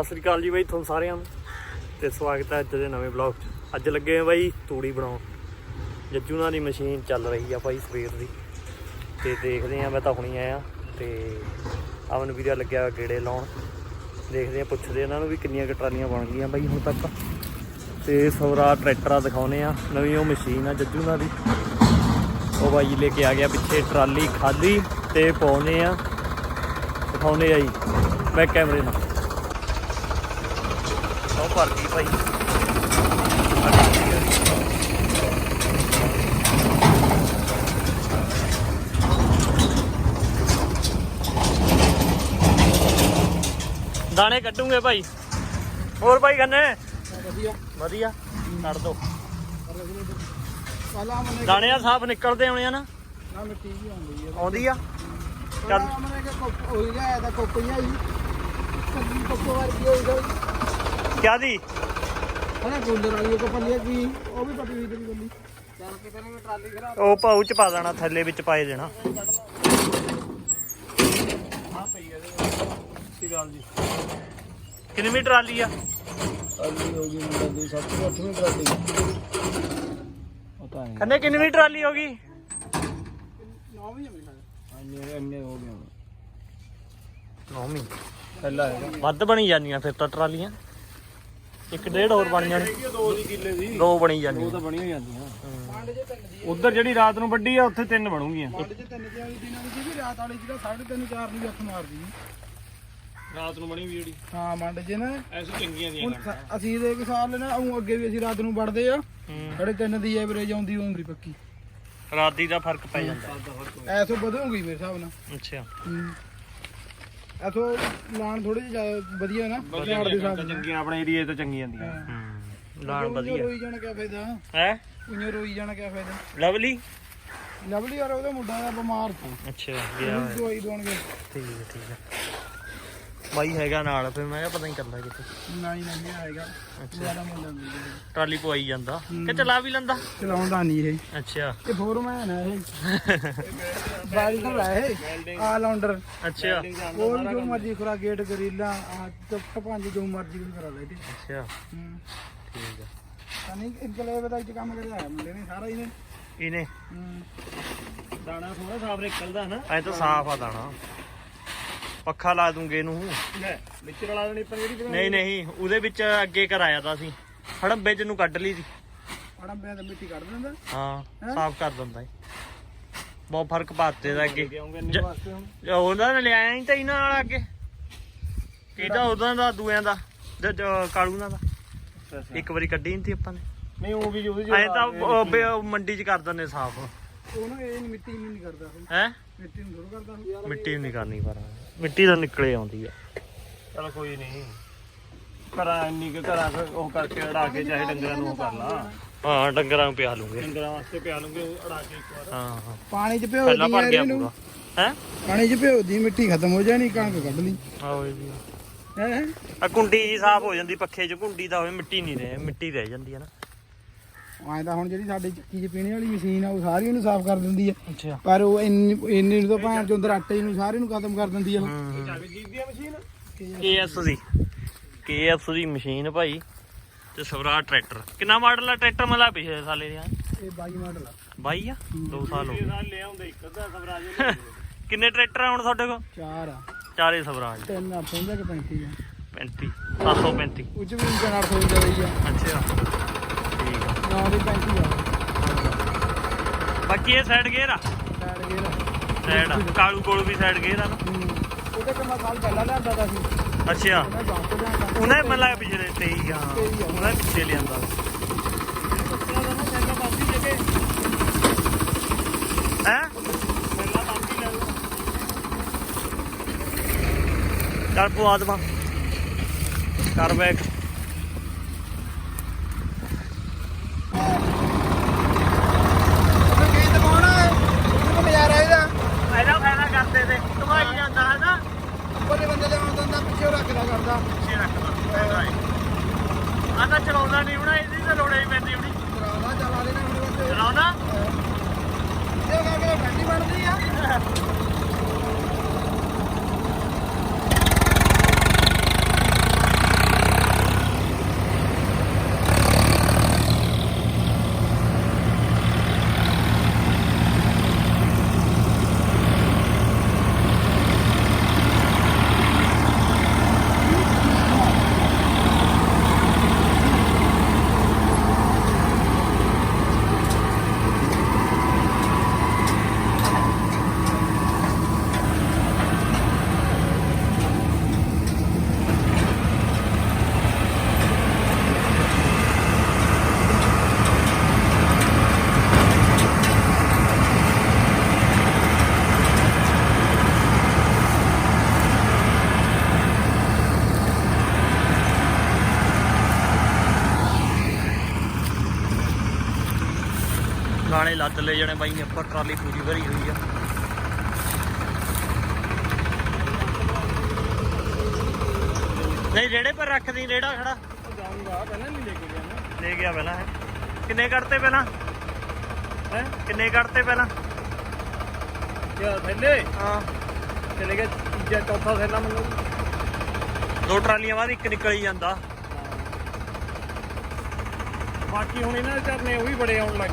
ਸਤਿ ਸ੍ਰੀ ਅਕਾਲ ਜੀ ਬਾਈ ਤੁਹਾਨੂੰ ਸਾਰਿਆਂ ਨੂੰ। ਤੇ ਸਵਾਗਤ ਹੈ ਅੱਜ ਦੇ ਨਵੇਂ ਵਲੌਗ 'ਚ। ਅੱਜ ਲੱਗੇ ਆ ਬਾਈ ਤੂੜੀ ਬਣਾਉਣ। ਜੱਜੂ ਨਾਲ ਦੀ ਮਸ਼ੀਨ ਚੱਲ ਰਹੀ ਆ ਭਾਈ ਸਵੇਰ ਦੀ। ਤੇ ਦੇਖਦੇ ਆ ਮੈਂ ਤਾਂ ਹੁਣੀ ਆਇਆ। ਤੇ ਅਮਨ ਵੀਰਾ ਲੱਗਿਆ ਗੇੜੇ ਲਾਉਣ। ਦੇਖਦੇ ਆ ਪੁੱਛਦੇ ਇਹਨਾਂ ਨੂੰ ਵੀ ਕਿੰਨੀਆਂ ਕੁ ਟਰਾਲੀਆਂ ਬਣ ਗਈਆਂ ਬਾਈ ਹੁਣ ਤੱਕ। ਤੇ ਸੌਰਾ ਟਰੈਕਟਰਾਂ ਦਿਖਾਉਨੇ ਆ ਨਵੀਂ ਉਹ ਮਸ਼ੀਨ ਆ ਜੱਜੂ ਨਾਲ ਦੀ। ਉਹ ਬਾਈ ਲੈ ਕੇ ਆ ਗਿਆ ਪਿੱਛੇ ਟਰਾਲੀ ਖਾਲੀ ਤੇ ਪਾਉਨੇ ਆ ਦਿਖਾਉਨੇ ਆ ਜੀ। ਮੈਂ ਕੈਮਰੇ ਨਾਲ। ਭਰ ਗਈ ਭਾਈ। ਦਾਣੇ ਕੱਢੂਗੇ ਭਾਈ। ਹੋਰ ਭਾਈ ਗੰਨੇ ਵਧੀਆ। ਵਧੀਆ। ਕੱਢ ਦੋ। ਦਾਣੇ ਆ ਸਾਫ਼ ਨਿਕਲਦੇ ਆਉਣੇ ਆ ਨਾ। ਨਾ ਮਿੱਟੀ ਜੀ ਆਉਂਦੀ ਆ। ਚੱਲ ਮਨੇ ਕਿ ਕੋਪ ਹੋਈ ਗਿਆ ਇਹਦਾ ਕੋਪ ਹੀ ਆਈ ਕੱਲੀ ਕੋਪ ਵਰਗੀ ਹੋਈ ਗਈ ਕਿਆ ਦੀ ਹਣਾ ਗੁੰਦਰ ਵਾਲੀ ਕੋਪ ਲਈ ਕੀ? ਉਹ ਵੀ ਪੱਟੀ ਹੋਈ ਤੇਰੀ ਗੱਲੀ। ਚੱਲ ਕਿਤੇ ਨੇ ਟਰਾਲੀ ਖਰਾਬ ਉਹ ਪਾਉ ਚ ਪਾ ਦੇਣਾ ਥੱਲੇ ਵਿੱਚ ਪਾਏ ਦੇਣਾ। ਆ ਪਈ ਇਹਦੇ ਸਹੀ ਗੱਲ ਜੀ? ਕਿੰਨੀ ਟਰਾਲੀ ਆ? ਟਰਾਲੀ ਹੋ ਗਈ ਮੁੰਡਾ ਦੀ 7 ਤੋਂ 8ਵੀਂ ਟਰਾਲੀ। ਪਤਾ ਨਹੀਂ ਖੰਨੇ ਕਿੰਨੀ ਟਰਾਲੀ ਹੋ ਗਈ? ਨੌਵੀਂ ਹੈ ਮੇਰੇ ਅੰਨੇ ਅੰਨੇ ਹੋ ਗਏ ਨੌਵੀਂ ਪਹਿਲਾ ਹੈਗਾ। ਵੱਧ ਬਣੀ ਜਾਂਦੀਆਂ ਫਿਰ ਤਾਂ ਟਰਾਲੀਆਂ। ਇੱਕ ਡੇਢ ਹੋਰ ਬਣ ਜਾਣੀ। ਦੋ ਦੀ ਕਿੱਲੇ ਦੀ ਦੋ ਬਣੀ ਜਾਂਦੀਆਂ ਤਾਂ ਬਣੀ ਹੋ ਜਾਂਦੀਆਂ। ਹਮ। ਮੰਡ ਜੇ ਤਿੰਨ ਦੀ ਉਧਰ ਜਿਹੜੀ ਰਾਤ ਨੂੰ ਵੱਡੀ ਆ ਉੱਥੇ ਤਿੰਨ ਬਣੂਗੀਆਂ। ਮੰਡ ਜੇ ਤਿੰਨ ਦੀ ਦਿਨਾਂ ਦੀ ਸੀ ਰਾਤ ਵਾਲੀ ਜਿਹੜਾ 3.5 4 ਦੀ ਅੱਖ ਮਾਰਦੀ ਰਾਤ ਨੂੰ ਬਣੀ ਵੀ ਜਿਹੜੀ। ਹਾਂ ਮੰਡ ਜੇ ਨਾ। ਐਸੀ ਚੰਗੀਆਂ ਹੁਣ ਸ- ਅਸੀਂ ਦੇ ਇੱਕ ਸਾਲ ਨਾ ਉਹ ਅੱਗੇ ਵੀ ਅਸੀਂ ਰਾਤ ਨੂੰ ਵੜਦੇ ਆ। ਸਾਡੇ ਤਿੰਨ ਦੀ ਐਵਰੇਜ ਆਉਂਦੀ ਹੋਊਗੀ ਪੱਕੀ। ਰਾਤ ਦੀ ਦਾ ਫ਼ਰਕ ਪੈ ਜਾਂਦਾ। ਐਸੋ ਵਧੂਗੀ ਮੇਰੇ ਹਿਸਾਬ ਨਾਲ। ਅੱਛਾ। ਹੂੰ। ਐਸੋ ਲਾਣ ਥੋੜੀ ਜਿਹੀ ਵਧੀਆ ਨਾ ਝਾੜ ਦੇ ਹਿਸਾਬ ਨਾਲ। ਚੰਗੀਆਂ ਆਪਣੇ ਏਰੀਏ ਤੋਂ ਚੰਗੀਆਂ ਹੁੰਦੀਆਂ। ਹਾਂ। ਲਾਣ ਵਧੀਆ। ਰੋਈ ਜਾਣਾ ਕਿਆ ਫਾਇਦਾ? ਹੈ? ਉਈਓ ਰੋਈ ਜਾਣਾ ਕਿਆ ਫਾਇਦਾ? ਲਵਲੀ? ਲਵਲੀ ਯਾਰ ਉਹਦਾ ਮੁੰਡਾ ਆ ਬਿਮਾਰ। ਸੀ ਅੱਛਾ ਗਿਆ ਉਹਨੂੰ ਦਵਾਈ ਠੀਕ ਹੈ ਠੀਕ ਹੈ। ਬਾਈ ਹੈਗਾ ਨਾਲ ਫਿਰ ਮੈਂ ਕਿਹਾ ਪਤਾ ਨਹੀਂ ਕਰਦਾ ਕਿਤੇ ਨਹੀਂ ਨਹੀਂ ਆਏਗਾ ਜ਼ਿਆਦਾ ਮੁੰਡਾ ਮਿਲ ਜਾਏਗਾ ਟਰਾਲੀ ਪਵਾਈ ਜਾਂਦਾ। ਕਿ ਚਲਾ ਵੀ ਲੈਂਦਾ? ਚਲਾਉਂਦਾ ਨਹੀਂ ਇਹ। ਅੱਛਾ। ਇਹ ਫੋਰਮੈਨ ਹੈ ਇਹ। ਵੈਲਡਰ ਹੈ ਇਹ। ਆਲ ਰਾਉਂਡਰ ਅੱਛਾ। ਉਹ ਵੀ ਜੋ ਮਰਜ਼ੀ ਖੁਰਾ ਗੇਟ ਗਰੀਲਾ ਆ ਚੁੱਪ ਪੰਜ ਜੋ ਮਰਜ਼ੀ ਵੀ ਕਰਾ ਲੈ ਤੇ ਅੱਛਾ। ਠੀਕ ਹੈ ਤਾਂ ਨਹੀਂ ਇਨਕਲੇਵ ਦਾ ਇੱਥੇ ਕੰਮ ਕਰਿਆ ਮੁੰਡੇ ਨੇ ਸਾਰਾ ਇਹਨੇ। ਇਹਨੇ? ਦਾਣਾ ਥੋੜਾ ਸਾਫ਼ ਨਿਕਲਦਾ ਨਾ ਐ ਤਾਂ ਸਾਫ਼ ਆ ਦਾਣਾ। ਪੱਖਾ ਲਾ ਦੂੰਗੇ ਇਹਨੂੰ। ਵਿੱਚ ਰਲਾ ਦੇਣੀ ਪਰ ਜਿਹੜੀ ਨਹੀਂ ਨਹੀਂ ਉਹਦੇ ਵਿੱਚ ਅੱਗੇ ਕਰਾਇਆ ਤਾਂ ਸੀ। ਹੜੰਬੇ ਚ ਨੂੰ ਕੱਢ ਲਈ ਸੀ। ਮੈਂ ਤਾਂ ਮਿੱਟੀ ਕੱਢ ਦਿੰਦਾ? ਹਾਂ ਸਾਫ਼ ਕਰ ਦਿੰਦਾ ਏ ਬਹੁਤ ਫ਼ਰਕ ਪਾਤੇ ਦਾ ਅੱਗੇ। ਜ- ਵਾਸਤੇ ਹੁਣ। ਜੋ ਉਹਨਾਂ ਨੇ ਲਿਆਇਆ ਹੀ ਤਾਂ ਇਹਨਾਂ ਨਾਲ ਅੱਗੇ। ਕਿਹਦਾ ਉਹਨਾਂ ਦਾ ਦੂਆਂ ਦਾ ਜ- ਜ- ਕਾਲੂ ਨਾਲ ਦਾ ਇੱਕ ਵਾਰੀ ਕੱਢੀ ਨਹੀਂ ਤੀ ਆਪਾਂ ਨੇ। ਨਹੀਂ ਉਹ ਵੀ ਉਹਦੇ ਐ ਤਾਂ ਉਹ ਮੰਡੀ ਚ ਕਰ ਦਿੰਦੇ ਸਾਫ਼। ਉਹ ਨਾ ਇਹ ਮਿੱਟੀ ਨੂੰ ਨਹੀਂ ਕਰਦਾ ਹੈ? ਮਿੱਟੀ ਨੂੰ ਥੋੜਾ ਕਰਦਾ। ਮਿੱਟੀ ਨਹੀਂ ਕਰਨੀ ਪਰ। ਮਿੱਟੀ ਤਾਂ ਨਿਕਲੇ ਆਉਂਦੀ ਆ। ਚਲ ਕੋਈ ਨਹੀਂ ਘਰਾਂ ਇੰਨੀ ਕੁ ਘਰਾਂ ਕੁ ਉਹ ਕਰਕੇ ਅੜਾ ਕੇ ਚਾਹੇ ਡੰਗਰਾਂ ਨੂੰ ਉਹ ਕਰ ਲਾ। ਹਾਂ ਡੰਗਰਾਂ ਨੂੰ ਪਿਆ ਲੂੰਗੇ। ਡੰਗਰਾਂ ਵਾਸਤੇ ਪਿਆ ਲੂੰਗੇ ਅੜਾ ਕੇ ਇੱਕ ਵਾਰ। ਹਾਂ ਹਾਂ। ਪਾਣੀ 'ਚ ਭਿਓ ਪਹਿਲਾਂ ਦੀ ਭਰ ਗਿਆ ਪੂਰਾ। ਹੈ? ਪਾਣੀ 'ਚ ਭਿਓ ਦੀ ਮਿੱਟੀ ਖਤਮ ਹੋ ਜਾਣੀ ਕਣਕ ਕੱਢ ਲਈ। ਆਓ ਵੀ ਹੈ? ਆ ਕੁੰਡੀ ਜੀ ਸਾਫ਼ ਹੋ ਜਾਂਦੀ ਪੱਖੇ 'ਚ ਕੁੰਡੀ ਦਾ ਹੋਵੇ ਮਿੱਟੀ ਨਹੀਂ ਰਹੇ ਮਿੱਟੀ ਰਹਿ ਜਾਂਦੀ ਹੈ ਨਾ। ਐਂ ਤਾਂ ਹੁਣ ਜਿਹੜੀ ਸਾਡੀ ਚੱਕੀ 'ਚ ਪੀਣੇ ਵਾਲੀ ਮਸ਼ੀਨ ਆ ਉਹ ਸਾਰੀ ਨੂੰ ਸਾਫ਼ ਕਰ ਦਿੰਦੀ ਆ। ਅੱਛਾ। ਪਰ ਉਹ ਇੰਨੀ ਇੰਨੀ ਨੂੰ ਤਾਂ ਭਾਂ ਚ ਅੰਦਰ ਆਟੇ ਨੂੰ ਸਾਰੇ ਨੂੰ ਖਤਮ ਕਰ ਦਿੰਦੀ ਆ ਉਹ। ਕੇਐਸ ਦੀ ਕੇਐਸ ਦੀ ਮਸ਼ੀਨ ਭਾਈ ਤੇ ਸਵਰਾਜ ਟਰੈਕਟਰ। ਕਿੰਨਾ ਮਾਡਲ ਆ ਟਰੈਕਟਰ? ਮਲਾ ਪਿਛਲੇ ਸਾਲੇ ਦੇ ਇਹ 22 ਮਾਡਲ ਆ। 22 ਆ? 2 ਸਾਲ ਹੋ ਗਏ। ਨਾਲ ਲੈ ਆਉਂਦੇ ਇੱਕ ਅੱਧਾ ਸਵਰਾਜ ਨੇ ਕਿੰਨੇ ਟਰੈਕਟਰ ਆ ਹੁਣ ਤੁਹਾਡੇ ਕੋਲ? ਚਾਰ ਆ। ਚਾਰੇ ਸਵਰਾਜ ਤਿੰਨ ਆ ਪਹੁੰਚਾ ਕਿ 35 ਆ? 35 735 ਉੱਚ ਵੀ ਇੰਜਨ 800 ਦਾ ਰਹੀ ਆ। ਅੱਛਾ। ਠੀਕ ਆ ਨੌ ਦੀ 35 ਆ। ਬਾਕੀ ਇਹ ਸਾਈਡ ਗੇਅਰ ਆ? ਸਾਈਡ ਗੇਅਰ ਸਾਈਡ ਆ। ਕਾਲੂ ਕੋਲ ਵੀ ਸਾਈਡ ਗੇਅਰ ਆ ਨਾ? ਉਹਦੇ ਕਿੰਨਾ ਸਾਲ ਪਹਿਲਾਂ ਲਿਆਂਦਾ ਤਾ ਸੀ। ਅੱਛਾ। ਮੈਂ ਤੋਂ ਉਹਨੇ ਮਤਲਬ ਪਿਛਲੇ 23 ਹਾਂ ਉਹਨੇ ਪਿੱਛੇ ਲਿਆਂਦਾ ਦਾ ਹੈ? ਚੱਲ ਪਵਾ ਦਵਾ। ਕਰ ਬੈਕ ਉਹਨੇ ਕੀ ਦਵਾਉਣਾ ਹੈ ਉਹਨੂੰ ਨਜ਼ਾਰਾ ਇਹਦਾ ਇਹਦਾ ਫਾਇਦਾ ਕਰਦੇ ਤੇ ਕਮਾਈ ਜਾਂਦਾ ਹੈ ਨਾ ਉਹਦੇ ਬੰਦੇ ਦੇ ਆਉਂਦਾ ਹੁੰਦਾ ਪਿੱਛੇ ਉਹ ਰੱਖਦਾ ਕਰਦਾ। ਪਿੱਛੇ ਰੱਖਦਾ ਆ ਤਾਂ ਚਲਾਉਂਦਾ ਨਹੀਂ ਹੁਣ ਇਹਦੀ ਤਾਂ ਲੋੜ ਹੀ ਪੈਂਦੀ ਹੁਣੀ। ਚਲਾਵਾ ਚਲਾ ਲੈਣਾ ਉਹਦੇ ਵਾਸਤੇ। ਚਲਾਉਂਦਾ ਇਹ ਕਹਿੰਦੇ ਠੰਡੀ ਬਣਦੀ ਆ। ਗਾਣੇ ਲੱਦ ਲੈ ਜਾਣੇ ਬਾਈ ਨੇ ਉੱਪਰ ਟਰਾਲੀ ਪੂਰੀ ਭਰੀ ਹੋਈ ਆ। ਨਹੀਂ ਰੇੜੇ ਪਰ ਰੱਖਦੀ ਰੇੜਾ ਖੜਾ। ਜਾਊਂਗਾ ਪਹਿਲਾਂ ਨਹੀਂ ਲੈ ਕੇ ਗਿਆ ਮੈਂ ਲੈ ਗਿਆ ਪਹਿਲਾਂ ਹੈ ਕਿੰਨੇ ਕੱਢਤੇ ਪਹਿਲਾਂ? ਹੈ? ਕਿੰਨੇ ਕੱਢਤੇ ਪਹਿਲਾਂ? ਕਿਆ ਥੱਲੇ? ਹਾਂ। ਚਲੇ ਗਿਆ ਤੀਜਾ ਚੌਥਾ ਥੈਲਾ ਮੈਨੂੰ ਦੋ ਟਰਾਲੀਆਂ ਬਾਅਦ ਇੱਕ ਨਿਕਲ ਹੀ ਜਾਂਦਾ। ਬਾਕੀ ਹੁਣ ਇਹਨਾਂ ਦੇ ਝਰਨੇ ਉਹ ਵੀ ਬੜੇ ਆਉਣ ਲੱਗ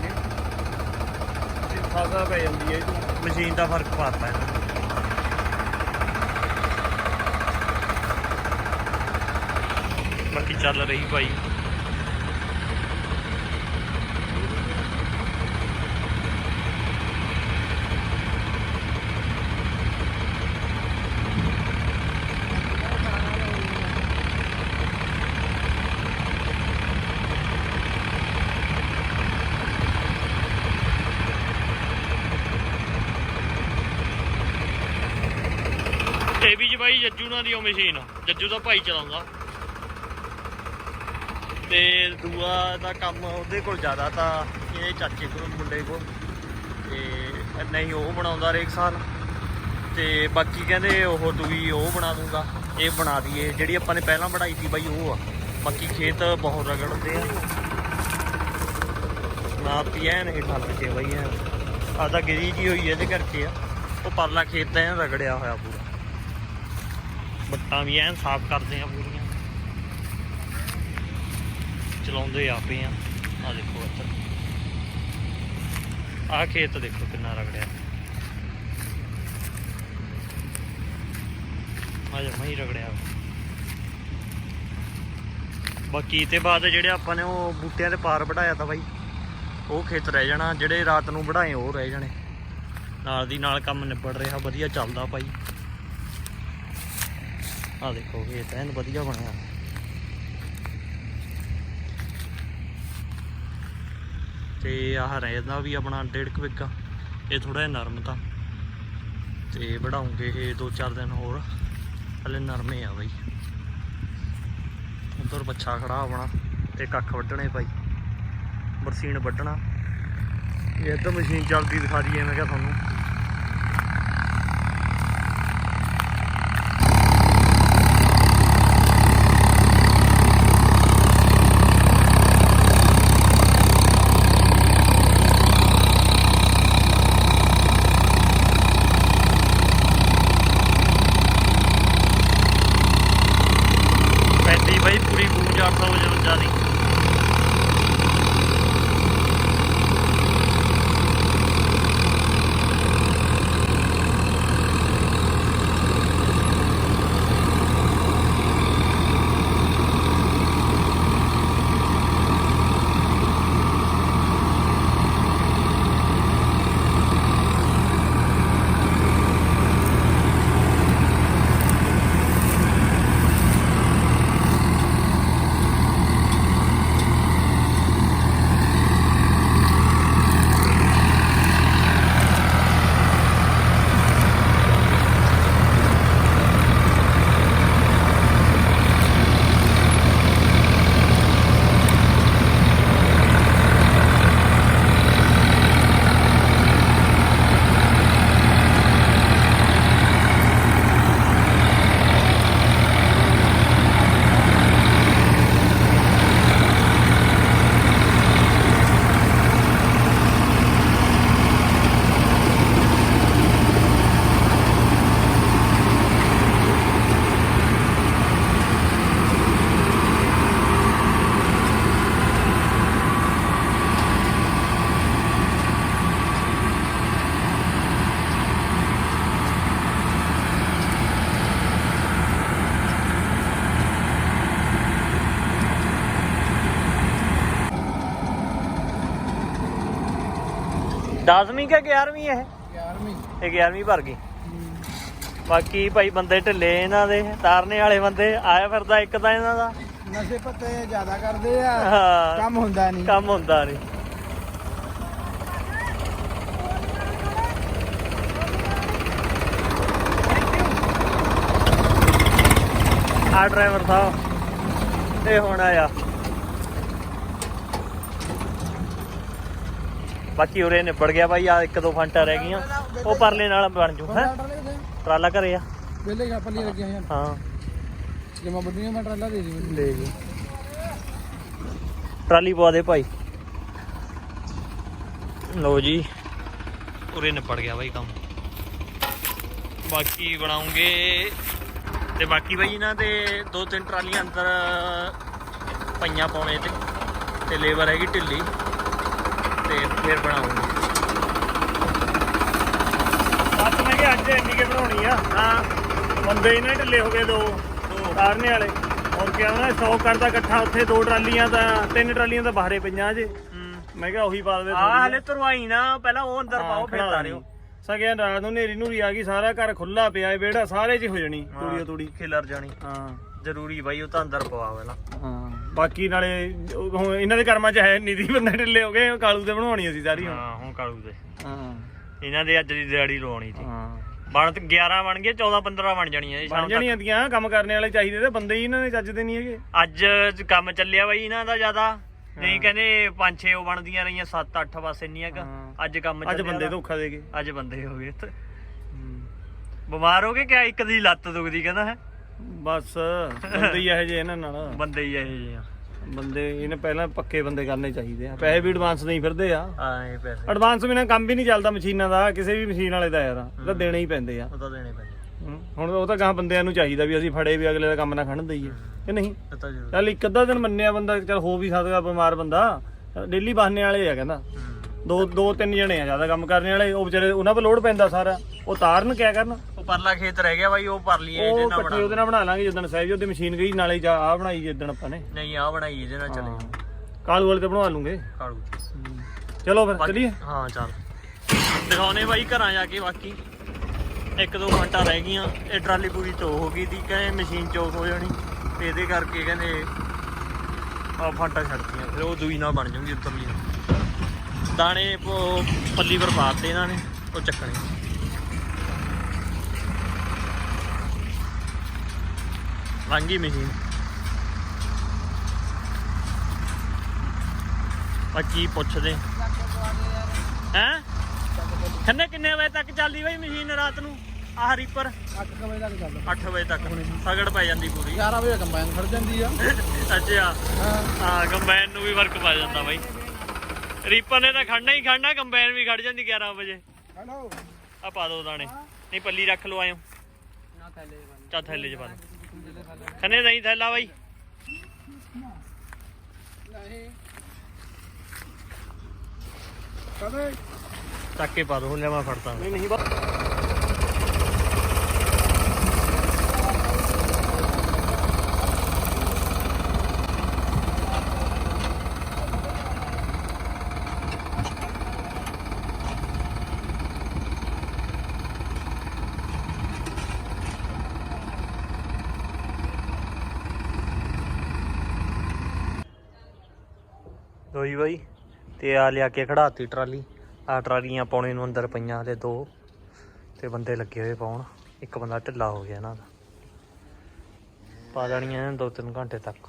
ਖਾਸਾ ਪੈ ਜਾਂਦੀ ਹੈ ਮਸ਼ੀਨ ਦਾ ਫ਼ਰਕ ਪਾਤਾ ਹੈ। ਬਾਕੀ ਚੱਲ ਰਹੀ ਭਾਈ ਇਹ ਵੀ ਜੀ ਬਾਈ ਦੀ ਉਹ ਮਸ਼ੀਨ ਜੱਜੂ ਦਾ ਭਾਈ ਚਲਾਉਂਦਾ। ਤੇ ਦੂਆ ਦਾ ਕੰਮ ਉਹਦੇ ਕੋਲ ਜ਼ਿਆਦਾ ਤਾਂ ਇਹ ਚਾਚੇ ਕੋਲ, ਮੁੰਡੇ ਕੋਲ। ਤੇ ਨਹੀਂ, ਉਹ ਬਣਾਉਂਦਾ ਰੇਕ ਸਾਲ। ਤੇ ਬਾਕੀ ਕਹਿੰਦੇ ਉਹ ਦੂਈ ਉਹ ਬਣਾ ਦੂੰਗਾ, ਇਹ ਬਣਾ ਦਈਏ। ਜਿਹੜੀ ਆਪਾਂ ਨੇ ਪਹਿਲਾਂ ਬਣਾਈ ਸੀ ਬਾਈ, ਉਹ ਆ। ਬਾਕੀ ਖੇਤ ਬਹੁਤ ਰਗੜਦੇ ਆ। ਨਾ ਪੀਐਨ ਇਹ ਠੱਲ ਕੇ ਬਾਈ ਆ ਤਾਂ ਗਿਰੀ ਜੀ ਹੋਈ ਇਹਦੇ ਕਰਕੇ ਆ। ਉਹ ਪਰਲਾ ਖੇਤ ਤਾਂ ਐਨ ਰਗੜਿਆ ਹੋਇਆ ਪੂਰਾ। ਬੱਟਾਂ ਵੀ ਐਨ ਸਾਫ਼ ਕਰਦੇ ਆ ਪੂਰੀਆਂ। ਚਲਾਉਂਦੇ ਆਪੇ ਆ। ਆ ਦੇਖੋ ਇੱਧਰ। ਆ ਖੇਤ ਦੇਖੋ ਕਿੰਨਾ ਰਗੜਿਆ। ਆ ਜਾ ਮਹੀਂ ਰਗੜਿਆ। ਬਾਕੀ ਤੇ ਬਾਅਦ ਜਿਹੜੇ ਆਪਾਂ ਨੇ ਉਹ ਬੂਟਿਆਂ ਦੇ ਪਾਰ ਵਢਾਇਆ ਤਾਂ ਬਾਈ, ਉਹ ਖੇਤ ਰਹਿ ਜਾਣਾ, ਜਿਹੜੇ ਰਾਤ ਨੂੰ ਵਢਾਏ ਉਹ ਰਹਿ ਜਾਣੇ। ਨਾਲ ਦੀ ਨਾਲ ਕੰਮ ਨਿਬੜ ਰਿਹਾ, ਵਧੀਆ ਚੱਲਦਾ ਭਾਈ ਆ ਦੇਖੋ, ਇਹ ਤਾਂ ਐਨ ਵਧੀਆ ਬਣਿਆ। ਤੇ ਆਹ ਰਹਿੰਦਾ ਵੀ ਆਪਣਾ ਡੇਢ ਕੁ ਵਿਗਾ। ਇਹ ਥੋੜਾ ਜਿਹਾ ਨਰਮ ਤਾਂ। ਤੇ ਵਧਾਉਂਗੇ ਇਹ 2-4 ਦਿਨ ਹੋਰ। ਹਲੇ ਨਰਮੇ ਆ ਬਾਈ। ਉਧਰ ਬੱਚਾ ਖੜਾ ਆਪਣਾ ਤੇ ਕੱਖ ਵੱਢਣੇ ਭਾਈ। ਬਰਸੀਨ ਵੱਢਣਾ। ਇਹ ਤਾਂ ਮਸ਼ੀਨ ਚੱਲਦੀ ਦਿਖਾ ਦਈਏ, ਮੈਂ ਕਿਹਾ ਤੁਹਾਨੂੰ। 10ਵੀਂ ਕਿ 11ਵੀਂ ਇਹ? 11ਵੀਂ ਇਹ 11ਵੀਂ ਭਰ ਗਈ। ਬਾਕੀ ਭਾਈ ਬੰਦੇ ਢਿੱਲੇ ਇਹਨਾਂ ਦੇ ਤਾਰਨੇ ਵਾਲੇ ਬੰਦੇ ਆਇਆ ਫਿਰਦਾ ਇੱਕ ਤਾਂ ਇਹਨਾਂ ਦਾ। ਨਸ਼ੇ ਪੱਤੇ ਜ਼ਿਆਦਾ ਕਰਦੇ ਆ ਕੰਮ ਹੁੰਦਾ ਨਹੀਂ। ਕੰਮ ਹੁੰਦਾ ਨਹੀਂ। ਆ ਡਰਾਈਵਰ ਸਾਹਿਬ ਇਹ ਹੁਣ ਆ ਬਾਕੀ ਉਰੇ ਨਿਬੜ ਗਿਆ ਬਾਈ ਆ ਇੱਕ ਦੋ ਫਾਂਟਾ ਰਹਿ ਗਈਆਂ। ਉਹ ਪਰਲੇ ਨਾਲ ਬਣ ਜੂ ਹੈ? ਟਰਾਲਾ ਘਰੇ ਆ। ਵੇਲੇ ਗਾ ਪੱਲੀ ਲੱਗੀਆਂ ਹਨ ਹਾਂ। ਜੇ ਮੈਂ ਬੰਦੀਆਂ ਮੈਂ ਟਰਾਲਾ ਦੇ ਦੇ ਲੈ ਜੀ ਟਰਾਲੀ ਪਵਾ ਦੇ ਭਾਈ। ਲਓ ਜੀ ਉਰੇ ਨਿਪੜ ਗਿਆ ਬਾਈ ਕੰਮ। ਬਾਕੀ ਬਣਾਉਂਗੇ ਤੇ ਬਾਕੀ ਬਾਈ ਇਹਨਾਂ ਦੇ ਦੋ ਤਿੰਨ ਟਰਾਲੀਆਂ ਅੰਦਰ ਪਈਆਂ ਪਾਉਣੇ ਤੇ ਤੇ ਲੇਬਰ ਹੈਗੀ ਢਿੱਲੀ। ਤੇ ਫਿਰ ਬਣਾਉਂਗੇ। ਬਸ ਮੈਂ ਕਿ ਅੱਜ ਇੰਨੀ ਕੇ ਬਣਾਉਣੀ ਆ। ਹਾਂ। ਬੰਦੇ ਇਹਨਾਂ ਦੇ ਢਿੱਲੇ ਹੋ ਗਏ ਦੋ ਤਾਰਨੇ ਵਾਲੇ। ਹੋਰ ਕਿਹਾ ਨਾ ਸਟਾਕ ਕਰਦਾ ਇਕੱਠਾ ਉੱਥੇ ਦੋ ਟਰਾਲੀਆਂ ਤਾਂ ਤਿੰਨ ਟਰਾਲੀਆਂ ਤਾਂ ਬਾਹਰੇ ਪਈਆਂ ਜੇ ਮੈਂ ਕਿਹਾ ਉਹੀ ਪਾ ਦੇਵੇ ਆ ਹਲੇ ਤੁਰਵਾਈ ਨਾ ਪਹਿਲਾਂ ਉਹ ਅੰਦਰ ਪਾਓ ਫਿਰ ਤਾਰਿਓ। ਸਕਿਆ ਰਾਤ ਨੂੰ ਨੇਰੀ ਨੂਰੀ ਆ ਗਈ ਸਾਰਾ ਘਰ ਖੁੱਲਾ ਪਿਆ ਏ ਵਿਹੜਾ ਸਾਰੇ 'ਚ ਹੀ ਜਾਣੀ ਤੂੜੀ ਤੂੜੀ। ਖਿਲਰ ਜਾਣੀ। ਹਾਂ। ਜ਼ਰੂਰੀ ਬਾਈ ਉਹ ਤਾਂ ਅੰਦਰ ਪਵਾ ਪਹਿਲਾਂ। ਹਾਂ। ਬਾਕੀ ਨਾਲੇ ਉਹ ਹੁਣ ਇਹਨਾਂ ਦੇ ਕਰਮਾਂ 'ਚ ਹੈ ਨਿਧੀ ਬੰਦੇ ਢਿੱਲੇ ਹੋ ਗਏ ਕਾਲੂ ਤੇ ਬਣਾਉਣੀ ਸੀ ਸਾਰੀ ਹੁਣ ਹਾਂ ਹੁਣ ਕਾਲੂ ਦੇ। ਹਾਂ। ਇਹਨਾਂ ਦੇ ਅੱਜ ਦੀ ਦਿਹਾੜੀ ਲਵਾਉਣੀ ਸੀ। ਹਾਂ। ਬਣ ਤੇ 11 ਬਣ ਗਏ 14 15 ਬਣ ਜਾਣੀਆਂ ਜੀ ਬਣ ਸ਼ਾਮ ਤੱਕ। ਜਾਣੀਆਂ ਦੀਆਂ ਕੰਮ ਕਰਨ ਵਾਲੇ ਚਾਹੀਦੇ ਤੇ ਬੰਦੇ ਹੀ ਇਹਨਾਂ ਨੇ ਚੱਜਦੇ ਨਹੀਂ ਹੈਗੇ। ਅੱਜ ਕੰਮ ਚੱਲਿਆ ਬਾਈ ਇਹਨਾਂ ਦਾ ਜ਼ਿਆਦਾ। ਨਹੀਂ ਕਹਿੰਦੇ 5-6 ਉਹ ਬਣਦੀਆਂ ਰਹੀਆਂ 7-8 ਬਸ ਇੰਨੀਆਂ ਕ। ਹਾਂ। ਅੱਜ ਕੰਮ ਅੱਜ ਚੱਲਿਆ ਬੰਦੇ ਦਾ। ਧੋਖਾ ਦੇ ਗਏ। ਅੱਜ ਬੰਦੇ ਹੋ ਗਏ ਤੇ। ਬਿਮਾਰ ਹੋ ਗਏ ਕਿਆ? ਇੱਕ ਦੀ ਲੱਤ ਦੁਖਦੀ ਕਹਿੰਦਾ ਹੈ। ਬਸ ਬੰਦੇ ਹੀ ਇਹੋ ਜਿਹੇ ਇਹਨਾਂ ਨਾਲ। ਬੰਦੇ ਹੀ ਇਹ ਜਿਹੇ ਆ। ਬੰਦੇ ਇਹਨੇ ਪਹਿਲਾਂ ਪੱਕੇ ਬੰਦੇ ਕਰਨੇ ਚਾਹੀਦੇ ਆ। ਪੈਸੇ ਵੀ ਐਡਵਾਂਸ ਨਹੀਂ ਫਿਰਦੇ ਆ। ਆਏ ਪੈਸੇ। ਐਡਵਾਂਸ ਬਿਨਾਂ ਕੰਮ ਵੀ ਨਹੀਂ ਚੱਲਦਾ ਮਸ਼ੀਨਾਂ ਦਾ ਕਿਸੇ ਵੀ ਮਸ਼ੀਨ ਵਾਲੇ ਦਾ ਯਾਰ। ਇਹ ਤਾਂ ਦੇਣੇ ਹੀ ਪੈਂਦੇ ਆ। ਉਹ ਤਾਂ ਦੇਣੇ ਪੈਂਦੇ ਹਮ, ਹੁਣ ਉਹ ਤਾਂ ਗਾਂ ਬੰਦਿਆਂ ਨੂੰ ਚਾਹੀਦਾ ਵੀ ਅਸੀਂ ਫੜੇ ਵੀ ਅਗਲੇ ਦਾ ਕੰਮ ਨਾ ਖੜਨ ਦਈਏ ਕਿ ਨਹੀਂ? ਇਹ ਚੱਲ ਇੱਕ ਅੱਧਾ ਦਿਨ ਮੰਨਿਆ ਬੰਦਾ ਚੱਲ ਹੋ ਵੀ ਸਕਦਾ ਬਿਮਾਰ ਬੰਦਾ। ਡੇਲੀ ਬਹਾਨੇ ਵਾਲੇ ਆ ਕਹਿੰਦਾ। ਦੋ ਦੋ ਤਿੰਨ ਜਣੇ ਆ ਜ਼ਿਆਦਾ ਕੰਮ ਕਰਨੇ ਵਾਲੇ ਉਹ ਵਿਚਾਰੇ ਉਹਨਾਂ 'ਤੇ ਲੋਡ ਪੈਂਦਾ ਸਾਰਾ। ਉਹ ਤਾਰਨ ਕਿਆ ਕਰਨ? ਉਹ ਪਰਲਾ ਖੇਤ ਰਹਿ ਗਿਆ ਬਾਈ ਉਹ ਪਰ ਲਈਏ ਇਹਦੇ ਉਹ ਨਾਲ ਇਕੱਠੇ ਬਣਾ ਉਹਦੇ ਨਾਲ ਬਣਾ ਲਾਂਗੇ ਜਦੋਂ ਸਾਹਿਬ ਜੀ ਉਹਦੀ ਮਸ਼ੀਨ ਗਈ ਨਾਲੇ ਜਾ ਆ ਬਣਾਈ ਜਿੱਦਣ ਆਪਾਂ ਨੇ। ਨਹੀਂ ਆ ਬਣਾਈ ਇਹਦੇ ਨਾਲ ਚਲੇ। ਕਾਲੂ ਵਾਲੇ ਤੇ ਬਣਵਾ ਲੂੰਗੇ। ਕਾਲੂ ਚਲੋ ਫਿਰ ਚਲੀਏ। ਹਾਂ ਚੱਲ। ਦਿਖਾਉਨੇ ਬਾਈ ਘਰਾਂ ਜਾ ਕੇ ਬਾਕੀ। ਇੱਕ ਦੋ ਘੰਟਾ ਰਹਿ ਗਈਆਂ ਇਹ ਟਰਾਲੀ ਪੂਰੀ ਧੋ ਹੋ ਗਈ ਦੀ ਕਹਿੰਦੇ ਮਸ਼ੀਨ ਚੌਕ ਹੋ ਜਾਣੀ। ਤੇ ਇਹਦੇ ਕਰਕੇ ਕਹਿੰਦੇ ਆ ਫਾਂਟਾ ਛੱਡਤੀਆਂ ਫਿਰ ਉਹ ਦੂਈ ਨਾਲ ਬਣ ਜਾਊਗੀ ਉੱਤਰਲੀ। ਦਾਣੇ ਪੱਲੀ ਪਰ ਪਾਤੇ ਇਹਨਾਂ ਨੇ ਉਹ ਚੱਕਣੇ। ਲੰਗੀ ਮਸ਼ੀਨ। ਬਾਕੀ ਪੁੱਛਦੇ? ਹੈਂ? ਖੰਨੇ ਕਿੰਨੇ ਵਜੇ ਤੱਕ ਚੱਲਦੀ ਬਈ ਮਸ਼ੀਨ ਰਾਤ ਨੂੰ? ਆਹ ਰੀਪਰ 8 ਵਜੇ ਤੱਕ ਚੱਲਦਾ। 8 ਵਜੇ ਤੱਕ। ਸਗੜ ਪੈ ਜਾਂਦੀ ਪੂਰੀ। 11 ਵਜੇ ਕੰਬਾਈਨ ਖੜ ਜਾਂਦੀ ਆ। ਅੱਛਾ। ਹਾਂ। ਕੰਬਾਈਨ ਨੂੰ ਵੀ ਫ਼ਰਕ ਪਾ ਜਾਂਦਾ ਬਾਈ। ਰੀਪਰ ਨੇ ਤਾਂ ਖੜਨਾ ਹੀ ਖੜਨਾ ਕੰਬਾਈਨ ਵੀ ਖੜ ਜਾਂਦੀ 11 ਵਜੇ। ਹੈਲੋ ਆ ਪਾ ਦੋ ਦਾਣੇ। ਨਹੀਂ ਪੱਲੀ ਰੱਖ ਲਓ ਆਇਓ। ਨਾ ਥੈਲੇ ਚਾ ਥੈਲੇ ਚ ਪਾ ਦੋ ਖੰਨੇ ਨਹੀਂ ਥੈਲਾ ਬਾਈ। ਨਹੀਂ। ਕਦੇ ਚੱਕ ਕੇ ਪਾ ਦੋ ਲੈ ਮੈਂ। ਫੜਦਾ ਨਹੀਂ ਨਹੀਂ ਦੋਈ ਬਾਈ। ਤੇ ਆ ਲਿਆ ਕੇ ਖੜਾਤੀ ਟਰਾਲੀ। ਆ ਟਰਾਲੀਆਂ ਪਾਉਣੇ ਨੂੰ ਅੰਦਰ ਪਈਆਂ ਹਲੇ ਦੋ। ਤੇ ਬੰਦੇ ਲੱਗੇ ਹੋਏ ਪਾਉਣ। ਇੱਕ ਬੰਦਾ ਢਿੱਲਾ ਹੋ ਗਿਆ ਇਹਨਾਂ ਦਾ। ਪਾ ਇਹਨਾਂ ਦੋ ਤਿੰਨ ਘੰਟੇ ਤੱਕ।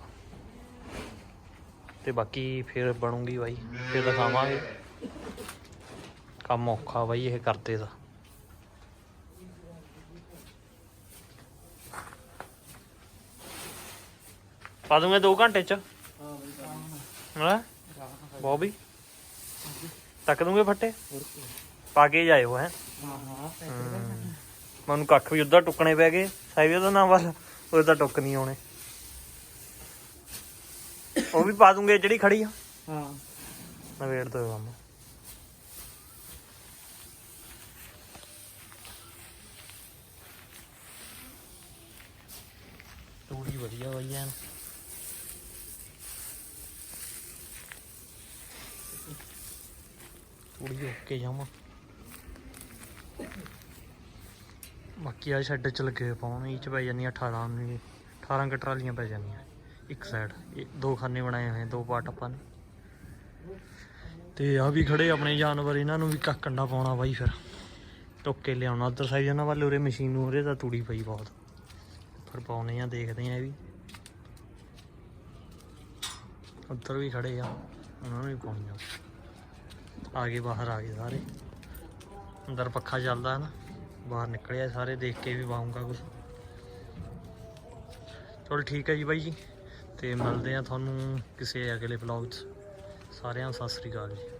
ਤੇ ਬਾਕੀ ਫਿਰ ਬਣੂਗੀ ਬਾਈ। ਫਿਰ ਦਿਖਾਵਾਂਗੇ। ਕੰਮ ਔਖਾ ਬਾਈ ਇਹ ਕਰਦੇ ਦਾ। ਪਾ ਦੂੰਗੇ 2 ਘੰਟੇ ਚ? ਹਾਂ? ਬੋਬੀ ਤੱਕ ਦੂੰਗੇ ਫੱਟੇ? ਪਾ ਕੇ ਜਾਇਓ ਹੈ। ਹਾਂ। ਹਾਂ ਮੈਨੂੰ ਕੱਖ ਵੀ ਉਧਰ ਟੁੱਕਣੇ ਪੈ ਗਏ। ਸਾਈਵੇ ਦਾ ਨਾਮ ਵੱਲ। ਉਹ ਤਾਂ ਟੁੱਕ ਨਹੀਂ ਆਉਣੇ। ਉਹ ਵੀ ਪਾ ਦੂੰਗੇ ਜਿਹੜੀ ਖੜੀ ਆ। ਹਾਂ। ਨਵੇੜ ਦੋ ਕੰਮ। ਤੂੜੀ ਵਧੀਆ ਹੋਈ ਐਨ। ਤੂੜੀ ਓਕੇ ਜਾਵਾਂ। ਬਾਕੀ ਆ ਸ਼ੈੱਡ ਚ ਲੱਗੇ ਪਾਉਣ ਇਹ ਚ ਪੈ ਜਾਂਦੀਆਂ 18 ਨੂੰ 18 ਕੁ ਪੈ ਜਾਂਦੀਆਂ, ਇੱਕ ਸਾਈਡ ਇਹ ਦੋ ਖਾਨੇ ਬਣਾਏ ਹੋਏ, ਦੋ ਪਾਰਟ ਆਪਾਂ ਨੇ। ਤੇ ਆ ਵੀ ਖੜੇ ਆਪਣੇ ਜਾਨਵਰ, ਇਹਨਾਂ ਨੂੰ ਵੀ ਕੱਖ ਕੰਡਾ ਪਾਉਣਾ ਬਾਈ ਫਿਰ। ਟੋਕੇ ਲਿਆਉਣਾ, ਉਧਰ ਸਾਈਡ ਇਹਨਾਂ ਵੱਲ, ਉਰੇ ਮਸ਼ੀਨ ਨੂੰ, ਉਰੇ ਤਾਂ ਤੂੜੀ ਪਈ ਬਹੁਤ। ਫਿਰ ਪਾਉਣੇ ਆ, ਦੇਖਦੇ ਆ ਇਹ ਵੀ। ਉੱਧਰ ਵੀ ਖੜੇ ਆ, ਉਹਨਾਂ ਨੂੰ ਵੀ ਪਾਉਣੀ ਆ। ਆ ਗਏ ਬਾਹਰ, ਆ ਗਏ ਸਾਰੇ। ਅੰਦਰ ਪੱਖਾ ਚੱਲਦਾ ਹੈ ਨਾ, ਬਾਹਰ ਨਿਕਲਿਆ ਸਾਰੇ, ਦੇਖ ਕੇ ਵੀ ਵਾਉਂਗਾ ਕੁਝ ਚਲੋ ਠੀਕ ਹੈ ਜੀ ਬਾਈ ਜੀ, ਤੇ ਮਿਲਦੇ ਆ ਤੁਹਾਨੂੰ ਕਿਸੇ ਅਗਲੇ ਵਲੌਗ 'ਚ। ਸਾਰਿਆਂ ਨੂੰ ਸਤਿ ਸ੍ਰੀ ਅਕਾਲ ਜੀ।